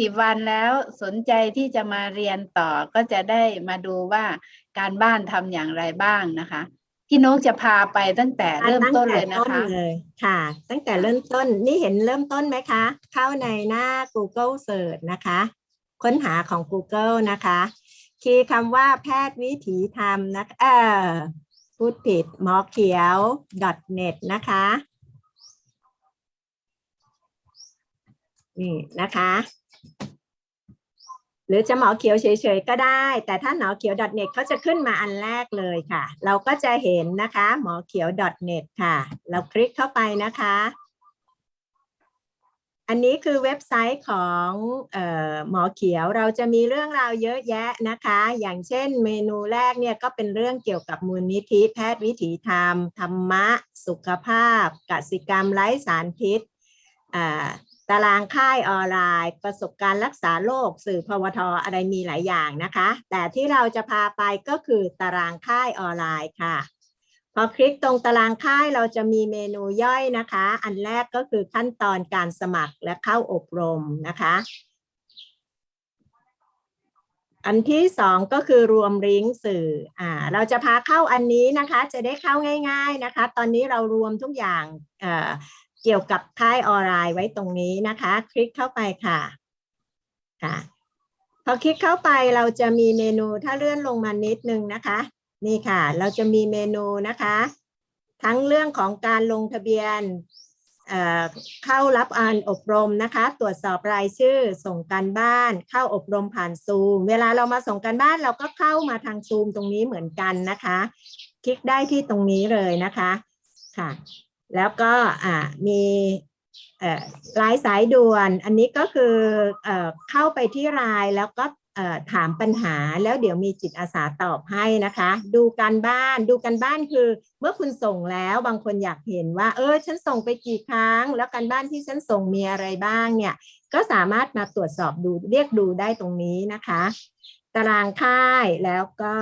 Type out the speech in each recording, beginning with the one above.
สิบวันแล้วสนใจที่จะมาเรียนต่อก็จะได้มาดูว่าการบ้านทำอย่างไรบ้างนะคะพี่นกจะพาไปตั้งแต่เริ่มต้นเลยนะตั้งแต่คะต้นเลยค่ะ ตั้งแต่เริ่มต้นนี่เห็นเริ่มต้นไหมคะ เข้าในหน้า Google Search นะคะ ค้นหาของ Google นะคะคีย์คำว่าแพทย์วิถีธรรมนะคะเออพูดผิดหมอเขียว .net นะคะ นี่นะคะ หรือจะหมอเขียวเฉยๆก็ได้ แต่ถ้าหมอเขียว .net เขาจะขึ้นมาอันแรกเลยค่ะ เราก็จะเห็นนะคะ หมอเขียว .net ค่ะ เราคลิกเข้าไปนะคะ อันนี้คือเว็บไซต์ของเออหมอเขียวเราจะมีเรื่องราวเยอะแยะนะคะ อย่างเช่นเมนูแรกเนี่ยก็เป็นเรื่องเกี่ยวกับมูลนิธิแพทย์วิถีธรรม ธรรมะ สุขภาพกสิกรรมไร้สารพิษอ่า ตารางค่ายออนไลน์ ประสบการณ์รักษาโรคสื่อพวทอะไรมีหลายอย่างนะคะ แต่ที่เราจะพาไปก็คือตารางค่ายออนไลน์ค่ะ พอคลิกตรงตารางค่ายเราจะมีเมนูย่อยนะคะ อันแรกก็คือขั้นตอนการสมัครและเข้าอบรมนะคะ อันที่สองก็คือรวมลิงก์สื่ออ่าเราจะพาเข้าอันนี้นะคะ จะได้เข้าง่าย ๆนะคะ ตอนนี้เรารวมทุกอย่าง เกี่ยวกับค่ายออนไลน์ไว้ตรงนี้นะคะ คลิกเข้าไปค่ะค่ะ พอคลิกเข้าไปเราจะมีเมนูถ้าเลื่อนลงมานิดนึงนะคะ นี่ค่ะ เราจะมีเมนูนะคะ ทั้งเรื่องของการลงทะเบียนเเข้ารับการอบรมนะคะ ตรวจสอบรายชื่อส่งการบ้าน เข้าอบรมผ่านซูม เวลาเรามาส่งการบ้านเราก็เข้ามาทางซูมตรงนี้เหมือนกันนะคะ คลิกได้ที่ตรงนี้เลยนะคะค่ะ แล้วก็มีเอ่อรายสายด่วน อันนี้ก็คือเอเข้าไปที่รายแล้วก็ถามปัญหาแล้วเดี๋ยวมีจิตอาสาตอบให้นะคะ ดูการบ้านดูการบ้านคือ เมื่อคุณส่งแล้วบางคนอยากเห็นว่า เออฉันส่งไปกี่ครั้ง แล้วการบ้านที่ฉันส่งมีอะไรบ้างเนี่ย ก็สามารถมาตรวจสอบดูเรียกดูได้ตรงนี้นะคะ ตารางค่ายแล้วก็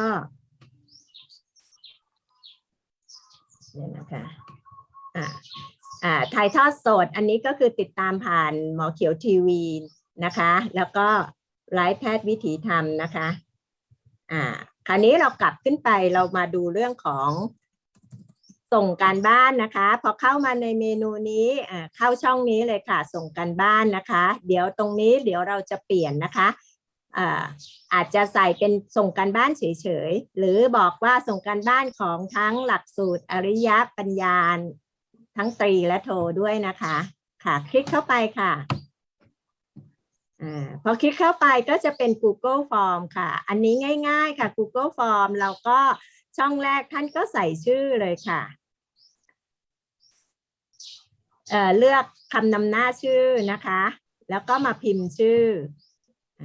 เนี่ยนะคะ อ่าอ่าถ่ายทอดสดอันนี้ก็คือติดตามผ่านหมอเขียวทีวีนะคะ แล้วก็ไลฟ์แพทย์วิถีธรรมนะคะอ่าคราวนี้เรากลับขึ้นไปเรามาดูเรื่องของส่งการบ้านนะคะ พอเข้ามาในเมนูนี้อ่าเข้าช่องนี้เลยค่ะ ส่งการบ้านนะคะ เดี๋ยวตรงนี้เดี๋ยวเราจะเปลี่ยนนะคะอ่าอาจจะใส่เป็นส่งการบ้านเฉยๆ หรือบอกว่าส่งการบ้านของทั้งหลักสูตรอริยปัญญา ทั้งตรีและโทด้วยนะคะ ค่ะ คลิกเข้าไปค่ะอาพอคลิกเข้าไปก็จะเป็น Google Form ค่ะ อันนี้ง่ายๆค่ะ Google Form เราก็ช่องแรกท่านก็ใส่ชื่อเลยค่ะเอ่อเลือกคำนำหน้าชื่อนะคะ แล้วก็มาพิมพ์ชื่ออ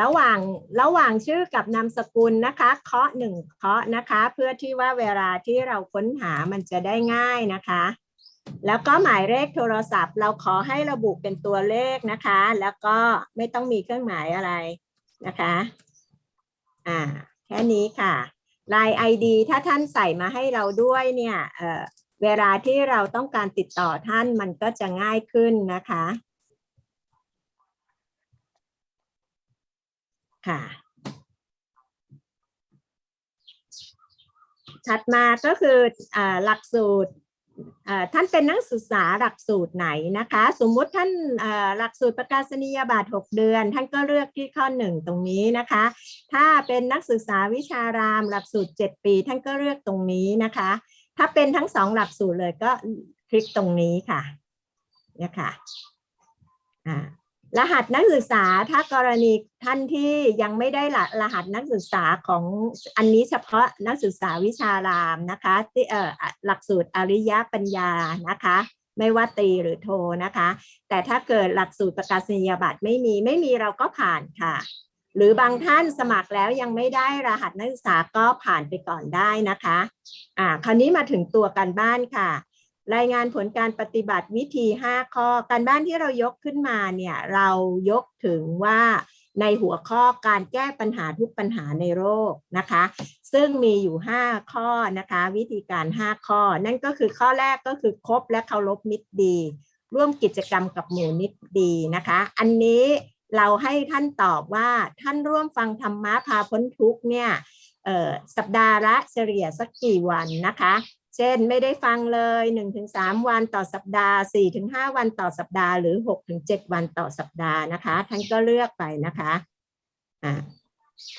ระหว่างระหว่างชื่อกับนามสกุลนะคะเคาะหนึ่งเคาะนะคะ เพื่อที่ว่าเวลาที่เราค้นหามันจะได้ง่ายนะคะ แล้วก็หมายเลขโทรศัพท์ เราขอให้ระบุเป็นตัวเลขนะคะ แล้วก็ไม่ต้องมีเครื่องหมายอะไรนะคะอ่าแค่นี้ค่ะลาย ID ถ้าท่านใส่มาให้เราด้วยเนี่ยเออเวลาที่เราต้องการติดต่อท่านมันก็จะง่ายขึ้นนะคะ ค่ะ ถัดมาก็คืออหลักสูตรท่านเป็นนักศึกษาหลักสูตรไหนนะคะ สมมุติท่านหลักสูตรประกาศนียบัตร6เดือน ท่านก็เลือกที่ข้อหนึ่งตรงนี้นะคะ ถ้าเป็นนักศึกษาวิชารามหลักสูตร 7 ปี ท่านก็เลือกตรงนี้นะคะ ถ้าเป็นทั้งสองหลักสูตรเลยก็คลิกตรงนี้ค่ะเนี่ยค่ะอ่า รหัสนักศึกษาถ้ากรณีท่านที่ยังไม่ได้รหัสนักศึกษาของอันนี้เฉพาะนักศึกษาวิชารามนะคะที่เอ่อหลักสูตรอริยปัญญานะคะ ไม่ว่าตีหรือโทนะคะ แต่ถ้าเกิดหลักสูตรประกาศนียบัตรไม่มีไม่มีเราก็ผ่านค่ะ หรือบางท่านสมัครแล้วยังไม่ได้รหัสนักศึกษาก็ผ่านไปก่อนได้นะคะอ่าคราวนี้มาถึงตัวการบ้านค่ะ รายงานผลการปฏิบัติวิธี 5 ข้อ การบ้านที่เรายกขึ้นมาเนี่ยเรายกถึงว่าในหัวข้อการแก้ปัญหาทุกปัญหาในโรคนะคะ ซึ่งมีอยู่ 5 ข้อนะคะ วิธีการ 5 ข้อ นั่นก็คือข้อแรกก็คือคบและเคารพมิตรดี ร่วมกิจกรรมกับหมู่นิดดีนะคะ อันนี้เราให้ท่านตอบว่าท่านร่วมฟังธรรมะพาพ้นทุกเนี่ยสัปดาห์ละเฉลี่ยสักกี่วันนะคะ เช่นไม่ได้ฟังเลย 1-3 วันต่อสัปดาห์ 4-5 วันต่อสัปดาห์ หรือ 6-7 วันต่อสัปดาห์นะคะ ท่านก็เลือกไปนะคะอ่า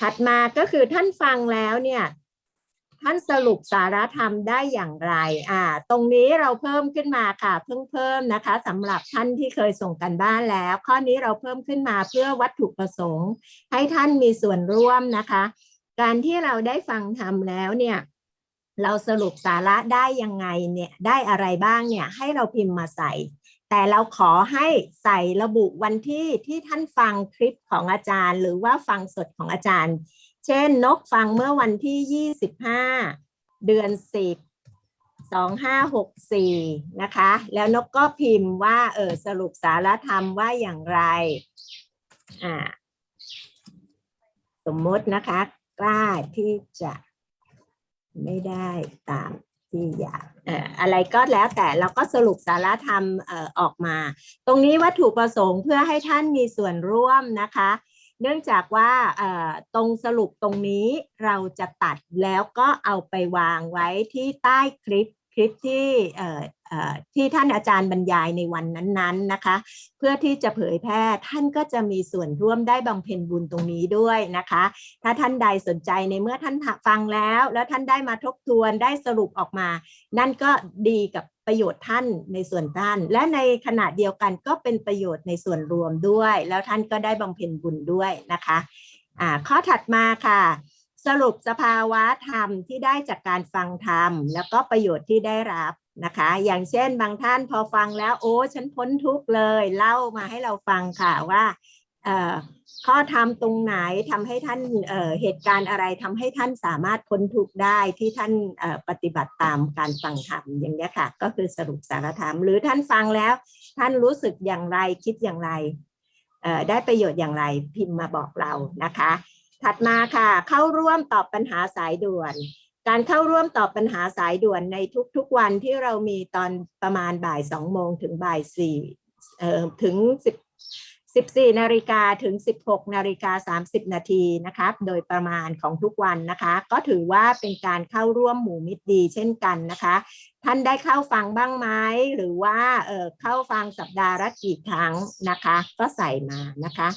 ถัดมาก็คือท่านฟังแล้วเนี่ยท่านสรุปสาระธรรมได้อย่างไร อ่า ตรงนี้เราเพิ่มขึ้นมาค่ะ เพิ่งเพิ่มนะคะสำหรับท่านที่เคยส่งกันบ้านแล้ว ข้อนี้เราเพิ่มขึ้นมาเพื่อวัตถุประสงค์ ให้ท่านมีส่วนร่วมนะคะ การที่เราได้ฟังธรรมแล้วเนี่ย เราสรุปสาระได้ยังไงเนี่ยได้อะไรบ้างเนี่ยให้เราพิมพ์มาใส่ แต่เราขอให้ใส่ระบุวันที่ที่ท่านฟังคลิปของอาจารย์ หรือว่าฟังสดของอาจารย์ เช่นนกฟังเมื่อวันที่ 25 เดือน 10 2564 นะคะ แล้วนกก็พิมพ์ว่าเออสรุปสารธรรมว่าอย่างไรอ่าสมมตินะคะ กล้าที่จะ ไม่ได้ตามที่อยากเอ่ออะไรก็แล้วแต่เราก็สรุปสาระธรรมเอ่อออกมา ตรงนี้วัตถุประสงค์เพื่อให้ท่านมีส่วนร่วมนะคะ เนื่องจากว่าเอ่อตรงสรุปตรงนี้เราจะตัดแล้วก็เอาไปวางไว้ที่ใต้คลิป คลิปที่ที่ท่านอาจารย์บรรยายในวันนั้นๆนะคะ เพื่อที่จะเผยแพร่ท่านก็จะมีส่วนร่วมได้บำเพ็ญบุญตรงนี้ด้วยนะคะ ถ้าท่านใดสนใจในเมื่อท่านฟังแล้ว แล้วท่านได้มาทบทวนได้สรุปออกมา นั่นก็ดีกับประโยชน์ท่านในส่วนท่าน และในขณะเดียวกันก็เป็นประโยชน์ในส่วนรวมด้วย แล้วท่านก็ได้บำเพ็ญบุญด้วยนะคะอ่าข้อถัดมาค่ะ สรุปสภาวะธรรมที่ได้จากการฟังธรรม แล้วก็ประโยชน์ที่ได้รับนะคะ อย่างเช่นบางท่านพอฟังแล้วโอ้ฉันพ้นทุกข์เลย เล่ามาให้เราฟังค่ะว่าข้อธรรมตรงไหนทำให้ท่านเเหตุการณ์อะไรทำให้ท่านสามารถพ้นทุกข์ได้ที่ท่านปฏิบัติตามการฟังธรรมอย่างนี้ค่ะ ก็คือสรุปสารธรรม หรือท่านฟังแล้ว ท่านรู้สึกอย่างไรคิดอย่างไรได้ประโยชน์อย่างไรพิมพ์มาบอกเรานะคะ ถัดมาค่ะ เข้าร่วมตอบปัญหาสายด่วน การเข้าร่วมตอบปัญหาสายด่วนในทุกๆวันที่เรามีตอนประมาณบ่ายสองโมงถึงบ่ายสี่เอ่อถึงสิบสี่นาฬิกาถึงสิบหกนาฬิกาสามสิบนาทีนะคะโดยประมาณของทุกวันนะคะ ก็ถือว่าเป็นการเข้าร่วมหมู่มิตรดีเช่นกันนะคะ ท่านได้เข้าฟังบ้างไหมหรือว่าเออเข้าฟังสัปดาห์ละกี่ครั้งนะคะ ก็ใส่มานะคะ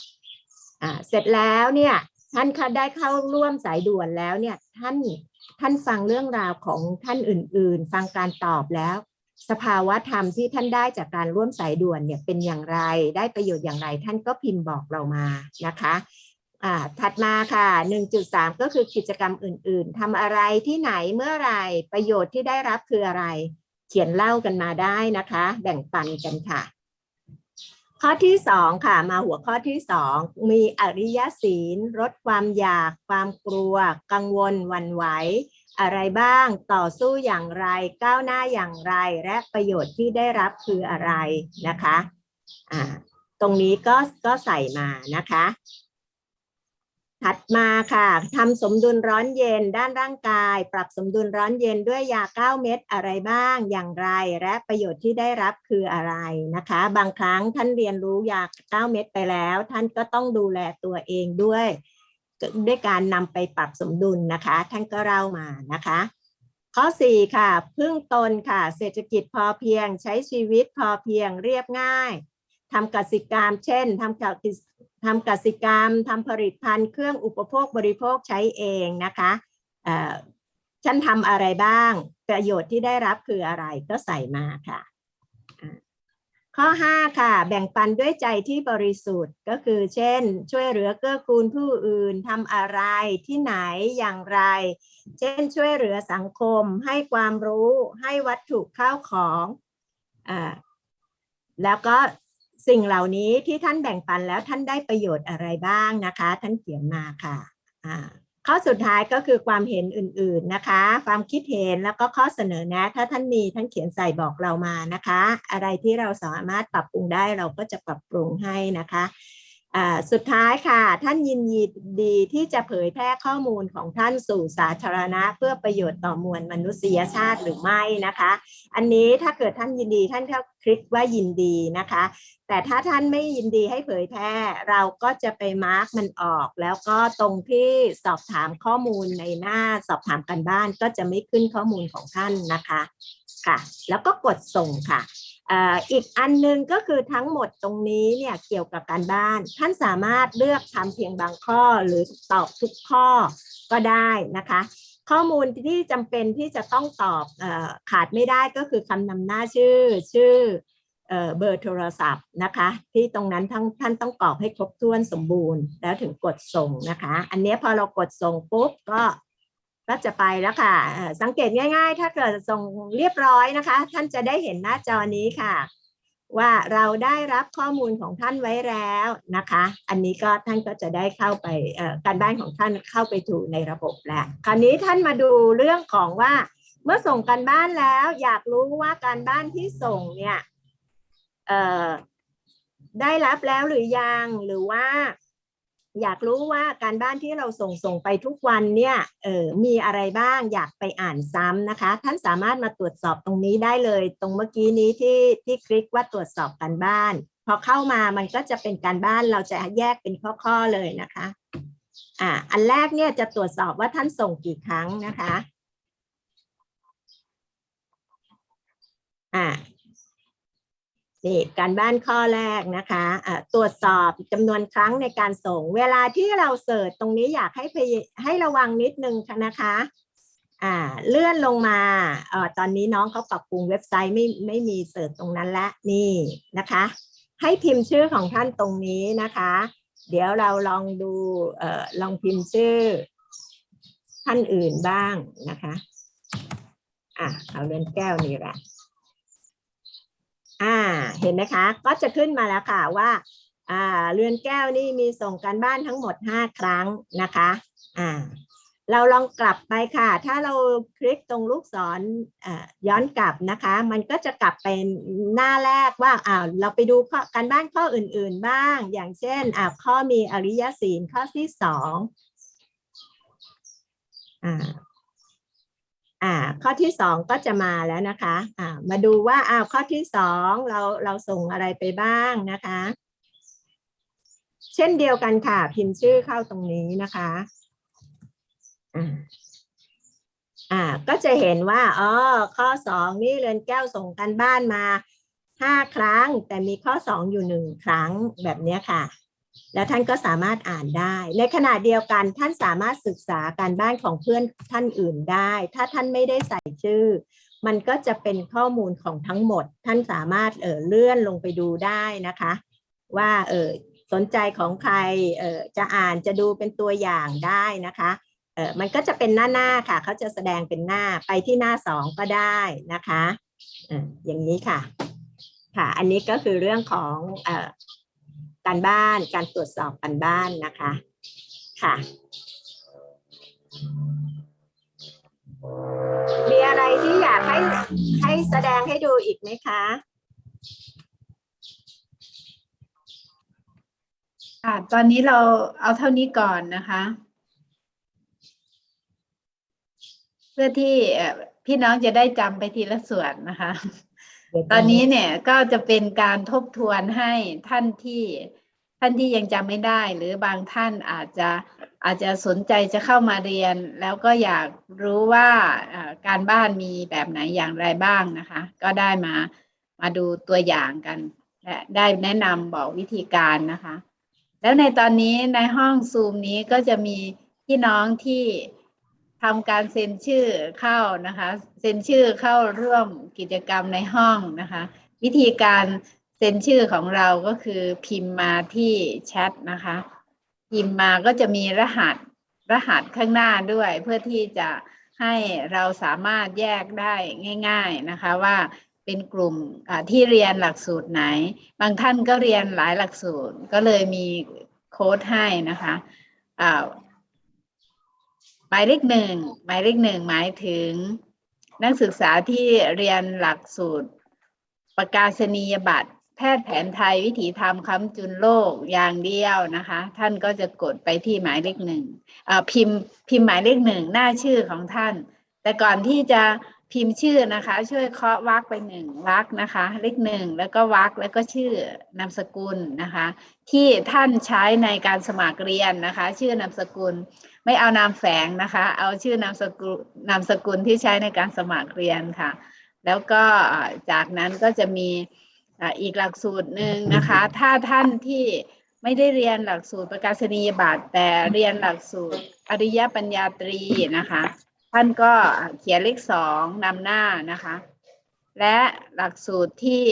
อ่าเสร็จแล้วเนี่ย ท่านคะได้เข้าร่วมสายด่วนแล้วเนี่ยท่านท่านฟังเรื่องราวของท่านอื่น ๆ ฟังการตอบแล้ว สภาวะธรรมที่ท่านได้จากการร่วมสายด่วนเนี่ยเป็นอย่างไรได้ประโยชน์อย่างไร ท่านก็พิมพ์บอกเรามานะคะอ่าถัดมาค่ะ 1.3 ก็คือกิจกรรมอื่น ๆทำอะไรที่ไหนเมื่อไรประโยชน์ที่ได้รับคืออะไร เขียนเล่ากันมาได้นะคะ แบ่งปันกันค่ะ ข้อที่สองค่ะ มาหัวข้อที่สองมีอริยศีลลดความอยาก ความกลัว กังวลวันไหว อะไรบ้างต่อสู้อย่างไร ก้าวหน้าอย่างไรและประโยชน์ที่ได้รับคืออะไรนะคะอ่าตรงนี้ก็ก็ใส่มานะคะ ถัดมาค่ะทำสมดุลร้อนเย็นด้านร่างกาย ปรับสมดุลร้อนเย็นด้วยยา 9 เม็ดอะไรบ้างอย่างไร และประโยชน์ที่ได้รับคืออะไรนะคะ บางครั้งท่านเรียนรู้ยา 9 เม็ดไปแล้ว ท่านก็ต้องดูแลตัวเองด้วย ด้วยการนำไปปรับสมดุลนะคะ ท่านก็เล่ามานะคะ ข้อ 4 ค่ะ พึ่งตนค่ะ เศรษฐกิจพอเพียง ใช้ชีวิตพอเพียงเรียบง่ายทำกสิกรรม เช่นทำกสิ ทำกสิกรรมทำผลิตภัณฑ์เครื่องอุปโภคบริโภคใช้เองนะคะฉันทำอะไรบ้าง ประโยชน์ที่ได้รับคืออะไรก็ใส่มาค่ะ ข้อ 5 ค่ะ แบ่งปันด้วยใจที่บริสุทธิ์ก็คือ เช่น ช่วยเหลือเกื้อกูลผู้อื่นทำอะไรที่ไหนอย่างไร เช่น ช่วยเหลือสังคม ให้ความรู้ให้วัตถุข้าวของอแล้วก็ สิ่งเหล่านี้ที่ท่านแบ่งปันแล้วท่านได้ประโยชน์อะไรบ้างนะคะ ท่านเขียนมาค่ะข้อสุดท้ายก็คือความเห็นอื่นๆนะคะ ความคิดเห็นแล้วก็ข้อเสนอแนะ ถ้าท่านมีท่านเขียนใส่บอกเรามานะคะ อะไรที่เราสามารถปรับปรุงได้เราก็จะปรับปรุงให้นะคะ สุดท้ายค่ะ ท่านยินดีที่จะเผยแพร่ข้อมูลของท่านสู่สาธารณะ เพื่อประโยชน์ต่อมวลมนุษยชาติหรือไม่นะคะ อันนี้ถ้าเกิดท่านยินดีท่านก็คลิกว่ายินดีนะคะ แต่ถ้าท่านไม่ยินดีให้เผยแพร่เราก็จะไปมาร์กมันออก แล้วก็ตรงที่สอบถามข้อมูลในหน้าสอบถามกันบ้านก็จะไม่ขึ้นข้อมูลของท่านนะคะค่ะ แล้วก็กดส่งค่ะ อีกอันหนึงก็คือทั้งหมดตรงนี้เนี่ยเกี่ยวกับการบ้าน ท่านสามารถเลือกทำเพียงบางข้อหรือตอบทุกข้อก็ได้นะคะ ข้อมูลที่จำเป็นที่จะต้องตอบอขาดไม่ได้ก็คือคำนำหน้าชื่อชื่อเอเบอร์โทรศัพท์นะคะ ที่ตรงนั้นทั้งท่านต้องกรอกให้ครบถ้วนสมบูรณ์ แล้วถึงกดส่งนะคะ อันนี้พอเรากดส่งปุ๊บก็ ก็จะไปแล้วค่ะ สังเกตง่าย ๆ ถ้าเกิดส่งเรียบร้อยนะคะ ท่านจะได้เห็นหน้าจอนี้ค่ะ ว่าเราได้รับข้อมูลของท่านไว้แล้วนะคะ อันนี้ก็ท่านก็จะได้เข้าไปการบ้านของท่านเข้าไปถูในระบบแล้วคราวนี้ท่านมาดูเรื่องของว่า เมื่อส่งการบ้านแล้ว อยากรู้ว่าการบ้านที่ส่งเนี่ยได้รับแล้วหรือยังหรือว่า อยากรู้ว่าการบ้านที่เราส่งส่งไปทุกวันเนี่ยเออมีอะไรบ้างอยากไปอ่านซ้ำนะคะ ท่านสามารถมาตรวจสอบตรงนี้ได้เลย ตรงเมื่อกี้นี้ที่ที่คลิกว่าตรวจสอบการบ้าน พอเข้ามามันก็จะเป็นการบ้านเราจะแยกเป็นข้อๆเลยนะคะอ่าอันแรกเนี่ยจะตรวจสอบว่าท่านส่งกี่ครั้งนะคะ อ่า นี่การบ้านข้อแรกนะคะตรวจสอบจำนวนครั้งในการส่ง เวลาที่เราเสิร์ชตรงนี้อยากให้ให้ระวังนิดนึงนะคะอ่าเลื่อนลงมาออตอนนี้น้องเขาปรับปรุงเว็บไซต์ไม่ไม่มีเสิร์ชตรงนั้นละนี่นะคะ ให้พิมพ์ชื่อของท่านตรงนี้นะคะ เดี๋ยวเราลองดูออลองพิมพ์ชื่อ ท่านอื่นบ้างนะคะอะเอาเรือนแก้วนี่แหละ อ่าเห็นไหมคะ ก็จะขึ้นมาแล้วค่ะว่าอ่าเรือนแก้วนี่มีส่งการบ้านทั้งหมดห้าครั้งนะคะอ่าเราลองกลับไปค่ะ ถ้าเราคลิกตรงลูกศรย้อนกลับนะคะ มันก็จะกลับไปหน้าแรกว่าอ่าเราไปดูการบ้านข้ออื่น ๆบ้าง อย่างเช่นอ่าข้อมีอริยศีลข้อที่สองอ่า อ่าข้อที่สองก็จะมาแล้วนะคะอ่ามาดูว่าอ้าวข้อที่สองเราเราส่งอะไรไปบ้างนะคะ เช่นเดียวกันค่ะ พิมพ์ชื่อเข้าตรงนี้นะคะอ่าอ่าก็จะเห็นว่าอ๋อข้อสองนี่เรือนแก้วส่งกันบ้านมาห้าครั้ง แต่มีข้อสองอยู่หนึ่งครั้งแบบนี้ค่ะ แล้วท่านก็สามารถอ่านได้ ในขณะเดียวกันท่านสามารถศึกษาการบ้านของเพื่อนท่านอื่นได้ ถ้าท่านไม่ได้ใส่ชื่อ มันก็จะเป็นข้อมูลของทั้งหมด ท่านสามารถเออเลื่อนลงไปดูได้นะคะ ว่าเออสนใจของใครเออจะอ่านจะดูเป็นตัวอย่างได้นะคะเออมันก็จะเป็นหน้าหน้าค่ะ เขาจะแสดงเป็นหน้าไปที่หน้าสองก็ได้นะคะอออย่างนี้ค่ะ ค่ะ อันนี้ก็คือเรื่องของเออ การบ้านการตรวจสอบการบ้านนะคะค่ะ มีอะไรที่อยากให้ให้แสดงให้ดูอีกไหมคะอ่าตอนนี้เราเอาเท่านี้ก่อนนะคะ เพื่อที่พี่น้องจะได้จำไปทีละส่วนนะคะ ตอนนี้เนี่ยก็จะเป็นการทบทวนให้ท่านที่ท่านที่ยังจำไม่ได้ หรือบางท่านอาจจะอาจจะสนใจจะเข้ามาเรียน แล้วก็อยากรู้ว่าการบ้านมีแบบไหนอย่างไรบ้างนะคะ ก็ได้มามาดูตัวอย่างกันและได้แนะนำบอกวิธีการนะคะ แล้วในตอนนี้ในห้องซูมนี้ก็จะมีพี่น้องที่ ทำการเซ็นชื่อเข้านะคะ เซ็นชื่อเข้าร่วมกิจกรรมในห้องนะคะ วิธีการเซ็นชื่อของเราก็คือพิมพ์มาที่แชทนะคะ พิมพ์มาก็จะมีรหัสรหัสข้างหน้าด้วย เพื่อที่จะให้เราสามารถแยกได้ง่าย ๆนะคะว่าเป็นกลุ่มที่เรียนหลักสูตรไหน บางท่านก็เรียนหลายหลักสูตรก็เลยมีโค้ดให้นะคะอ่า มายเลขหนึ่งหมายเลขหนึ่งหมายถึง นักศึกษาที่เรียนหลักสูตร ประกาศนียบัตร แพทย์แผนไทยวิถีธรรมค้ำจุนโลกอย่างเดียวนะคะ ท่านก็จะกดไปที่หมายเลขหนึ่งพิมพ์พิมพ์หมายเลขหนึ่งหน้าชื่อของท่าน แต่ก่อนที่จะพิมพ์ชื่อนะคะ ช่วยเคาะวรรคไปหนึ่งวรรคนะคะ เลขหนึ่งแล้วก็วรรคแล้วก็ชื่อนามสกุลนะคะ ที่ท่านใช้ในการสมัครเรียนนะคะ ชื่อนามสกุล ไม่เอานามแฝงนะคะ เอาชื่อนามสกุลนามสกุลที่ใช้ในการสมัครเรียนค่ะ แล้วก็จากนั้นก็จะมีอีกหลักสูตรหนึ่งนะคะ ถ้าท่านที่ไม่ได้เรียนหลักสูตรประกาศนียบัตรแต่เรียนหลักสูตรอริยปัญญาตรีนะคะ ท่านก็เขียนเลขสองนำหน้านะคะ และหลักสูตรที่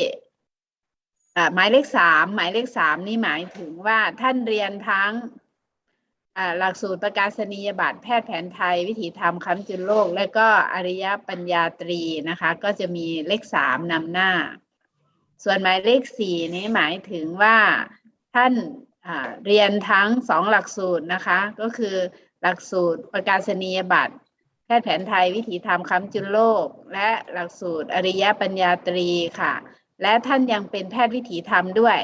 หมายเลขสามหมายเลขสามนี่หมายถึงว่าท่านเรียนทั้ง หลักสูตรประกาศนียบัตรแพทย์แผนไทย วิถีธรรมค้ำจุนโลก และก็อริยปัญญาตรีนะคะ ก็จะมีเลขสามนำหน้า ส่วนหมายเลขสี่นี้หมายถึงว่าท่านเรียนทั้งสองหลักสูตรนะคะ ก็คือหลักสูตรประกาศนียบัตร แพทย์แผนไทยวิถีธรรมค้ำจุนโลก และหลักสูตรอริยปัญญาตรีค่ะ และท่านยังเป็นแพทย์วิถีธรรมด้วย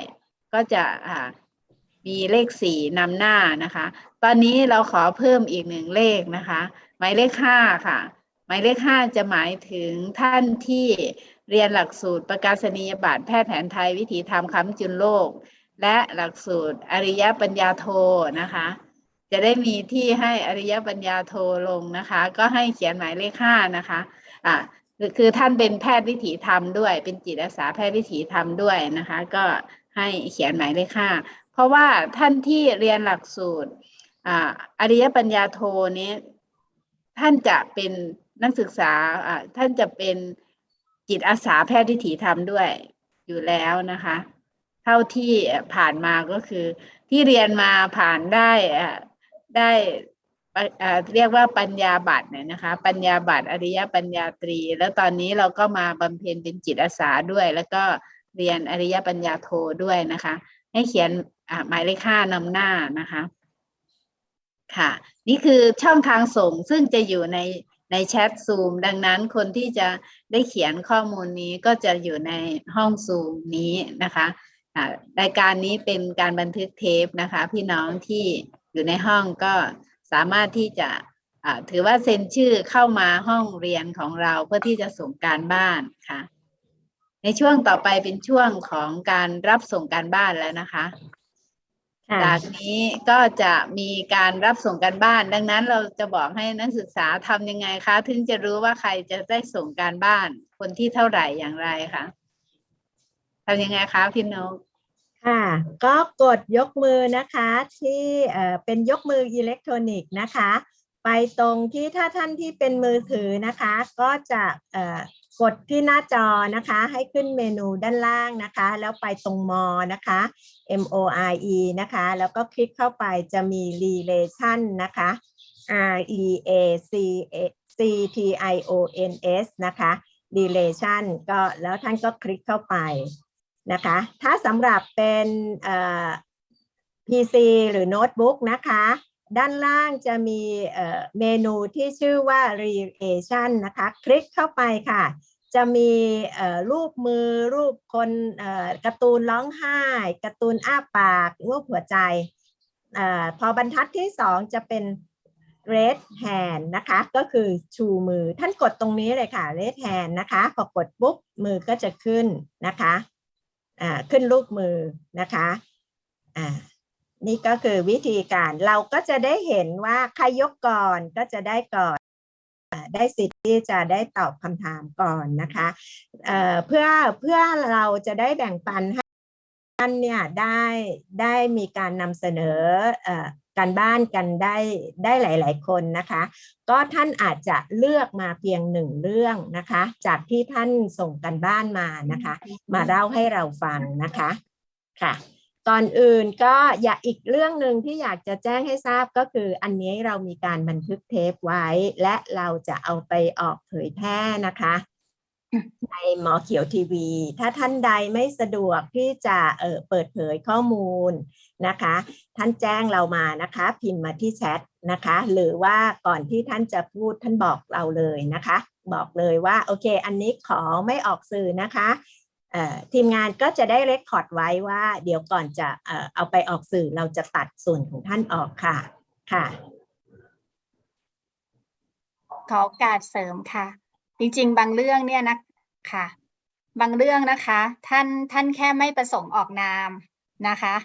ก็จะอ่า มีเลขสี่นำหน้านะคะ ตอนนี้เราขอเพิ่มอีกหนึ่งเลขนะคะ หมายเลขห้าค่ะ หมายเลขห้าจะหมายถึงท่านที่เรียนหลักสูตรประกาศนียบัตรแพทย์แผนไทยวิถีธรรมค้ำจุนโลก และหลักสูตรอริยปัญญาโทนะคะ จะได้มีที่ให้อริยปัญญาโทลงนะคะ ก็ให้เขียนหมายเลขห้านะคะอ่าคือท่านเป็นแพทย์วิถีธรรมด้วย เป็นจิตอาสาแพทย์วิถีธรรมด้วยนะคะ ก็ให้เขียนหมายเลขห้า ราะว่าท่านที่เรียนหลักสูตรอาอริยปัญญาโทนี้ ท่านจะเป็นนักศึกษาท่านจะเป็นจิตอาสาแพทย์วิถีธรรมด้วยอยู่แล้วนะคะ เท่าที่ผ่านมาก็คือ ที่เรียนมาผ่านได้ได้เรียกว่าปัญญาบัตรเนี่ยนะคะ ปัญญาบัตรอริยปัญญาตรี แล้วตอนนี้เราก็มาบำเพ็ญเป็นจิตอาสาด้วย แล้วก็เรียนอริยปัญญาโทด้วยนะคะ ให้เขียน หมายเลขห้านำหน้านะคะ ค่ะ นี่คือช่องทางส่งซึ่งจะอยู่ในในแชทซูมดังนั้นคนที่จะได้เขียนข้อมูลนี้ก็จะอยู่ในห้องซูมนี้นะคะอ่ารายการนี้เป็นการบันทึกเทปนะคะ พี่น้องที่อยู่ในห้องก็สามารถที่จะอ่าถือว่าเซ็นชื่อเข้ามาห้องเรียนของเราเพื่อที่จะส่งการบ้านค่ะ ในช่วงต่อไปเป็นช่วงของการรับส่งการบ้านแล้วนะคะ ค่ะจากนี้ก็จะมีการรับส่งกันบ้าน ดังนั้นเราจะบอกให้นักศึกษาทำยังไงคะ ถึงจะรู้ว่าใครจะได้ส่งการบ้าน คนที่เท่าไหร่อย่างไรคะทำยังไงคะพี่นกค่ะ ก็กดยกมือนะคะที่เอ่อเป็นยกมืออิเล็กทรอนิกส์นะคะ ไปตรงที่ถ้าท่านที่เป็นมือถือนะคะ ก็จะเอ่อ กดที่หน้าจอนะคะ ให้ขึ้นเมนูด้านล่างนะคะ แล้วไปตรงมอนะคะ M O R E นะคะ แล้วก็คลิกเข้าไปจะมี relation นะคะ R E A C A C T I O N S นะคะ relation ก็แล้วท่านก็คลิกเข้าไปนะคะ ถ้าสำหรับเป็นเอ่อ PC หรือโน้ตบุ๊กนะคะ ด้านล่างจะมีเอ่อเมนูที่ชื่อว่า relation นะคะ คลิกเข้าไปค่ะ จะมีรูปมือรูปคนการ์ตูนร้องไห้การ์ตูนอ้าปากรูปหัวใจอพอบรรทัดที่สองจะเป็น red hand นะคะ ก็คือชูมือท่านกดตรงนี้เลยค่ะ red hand นะคะ พอกดปุ๊บมือก็จะขึ้นนะคะอ่าขึ้นรูปมือนะคะอ่านี่ก็คือวิธีการเราก็จะได้เห็นว่าใครยกก่อนก็จะได้ก่อน ได้สิทธิ์ที่จะได้ตอบคำถามก่อนนะคะเเพื่อเพื่อเราจะได้แบ่งปันให้ท่านเนี่ยได้ได้มีการนำเสนอเอ่อการบ้านกันได้ได้หลาย ๆ คนนะคะ ก็ท่านอาจจะเลือกมาเพียงหนึ่งเรื่องนะคะ จากที่ท่านส่งกันบ้านมานะคะ มาเล่าให้เราฟังนะคะค่ะ ก่อนอื่นก็อยากอีกเรื่องหนึ่งที่อยากจะแจ้งให้ทราบก็คือ อันนี้เรามีการบันทึกเทปไว้ และเราจะเอาไปออกเผยแพร่นะคะ ในหมอเขียวทีวี ถ้าท่านใดไม่สะดวกที่จะเออเปิดเผยข้อมูลนะคะ ท่านแจ้งเรามานะคะ พิมพ์มาที่แชทนะคะ หรือว่าก่อนที่ท่านจะพูดท่านบอกเราเลยนะคะ บอกเลยว่าโอเค อันนี้ขอไม่ออกสื่อนะคะ ทีมงานก็จะได้เรคคอร์ดไว้ว่า เดี๋ยวก่อนจะเออเอาไปออกสื่อเราจะตัดส่วนของท่านออกค่ะค่ะ ขอโอกาสเสริมค่ะ จริง ๆ บางเรื่องเนี่ยนะค่ะ บางเรื่องนะคะ ท่านท่านแค่ไม่ประสงค์ออกนามนะคะ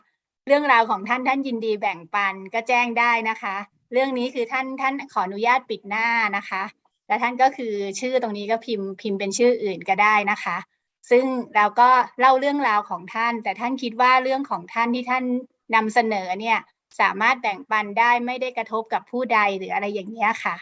เรื่องราวของท่านท่านยินดีแบ่งปันก็แจ้งได้นะคะ เรื่องนี้คือท่านท่านขออนุญาตปิดหน้านะคะ และท่านก็คือชื่อตรงนี้ก็พิมพ์พิมพ์เป็นชื่ออื่นก็ได้นะคะ ซึ่งเราก็เล่าเรื่องราวของท่าน แต่ท่านคิดว่าเรื่องของท่านที่ท่านนำเสนอเนี่ยสามารถแบ่งปันได้ไม่ได้กระทบกับผู้ใดหรืออะไรอย่างนี้ค่ะ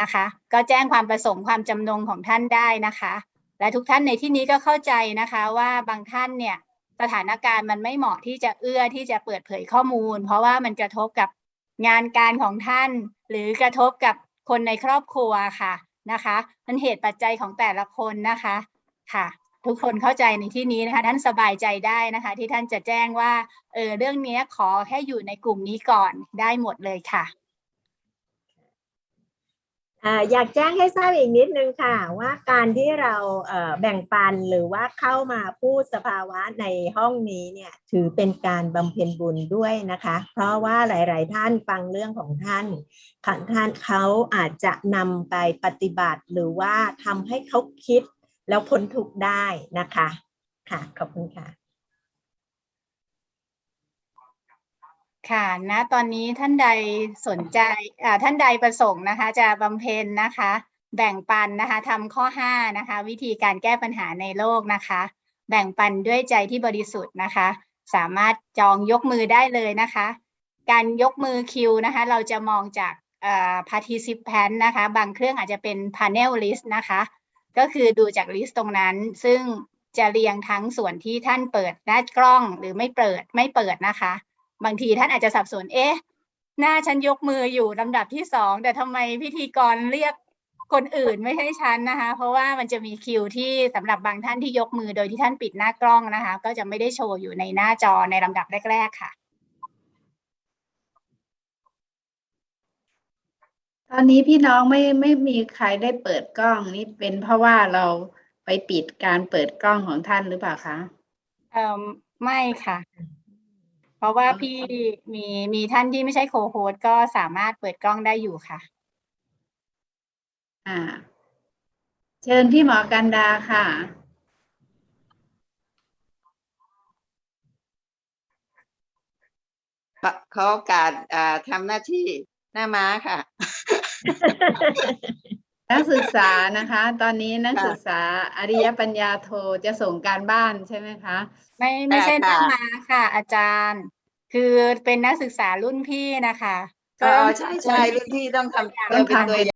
นะคะ ก็แจ้งความประสงค์ความจำนงของท่านได้นะคะ และทุกท่านในที่นี้ก็เข้าใจนะคะว่าบางท่านเนี่ยสถานการณ์มันไม่เหมาะที่จะเอื้อที่จะเปิดเผยข้อมูล เพราะว่ามันกระทบกับงานการของท่าน หรือกระทบกับคนในครอบครัวค่ะนะคะ มันเหตุปัจจัยของแต่ละคนนะคะค่ะ ทุกคนเข้าใจในที่นี้นะคะท่านสบายใจได้นะคะ ที่ท่านจะแจ้งว่าเออเรื่องนี้ขอแค่อยู่ในกลุ่มนี้ก่อนได้หมดเลยค่ะอยากแจ้งให้ทราบอีกนิดนึงค่ะ ว่าการที่เราแบ่งปันหรือว่าเข้ามาพูดสภาวะในห้องนี้เนี่ยถือเป็นการบำเพ็ญบุญด้วยนะคะ เพราะว่าหลาย ๆ ท่านฟังเรื่องของท่านท่านเขาอาจจะนำไปปฏิบัติหรือว่าทำให้เขาคิด แล้วพ้นทุกข์ได้นะคะ ค่ะ ขอบคุณค่ะ ค่ะณตอนนี้ท่านใดสนใจอ่าท่านใดประสงค์นะคะ จะบำเพ็ญนะคะ แบ่งปันนะคะทำข้อห้านะคะ วิธีการแก้ปัญหาในโลกนะคะ แบ่งปันด้วยใจที่บริสุทธิ์นะคะ สามารถจองยกมือได้เลยนะคะ การยกมือคิวนะคะ เราจะมองจาก participant นะคะ บางเครื่องอาจจะเป็น Panelist นะคะ ก็คือดูจากลิสต์ตรงนั้น ซึ่งจะเรียงทั้งส่วนที่ท่านเปิดหน้ากล้องหรือไม่เปิดไม่เปิดนะคะ บางทีท่านอาจจะสับสนเอ๊ะหน้าฉันยกมืออยู่ลำดับที่สองแต่ทำไมพิธีกรเรียกคนอื่นไม่ใช่ฉันนะคะ เพราะว่ามันจะมีคิวที่สำหรับบางท่านที่ยกมือโดยที่ท่านปิดหน้ากล้องนะคะ ก็จะไม่ได้โชว์อยู่ในหน้าจอในลำดับแรก ๆ ค่ะ ตอนนี้พี่น้องไม่ไม่มีใครได้เปิดกล้องนี่เป็นเพราะว่าเราไปปิดการเปิดกล้องของท่านหรือเปล่าคะเอ่อไม่ค่ะ เพราะว่าอ๋อพี่มีมีท่านที่ไม่ใช่โคโฮสก็สามารถเปิดกล้องได้อยู่ค่ะ อ่า เชิญพี่หมอกันดาค่ะ ขอขอโอกาสอ่าทำหน้าที่ หน้าม้าค่ะ นักศึกษานะคะ ตอนนี้นักค่ะศึกษาอริยปัญญาโทจะส่งการบ้านใช่ไหมคะ ไม่ไม่ใช่หน้าค่ะมาค่ะ อาจารย์ คือเป็นนักศึกษารุ่นพี่นะคะอ๋อใช่ใช่รุ่นพี่ต้องทำต้องเป็นทำตัวอย่าง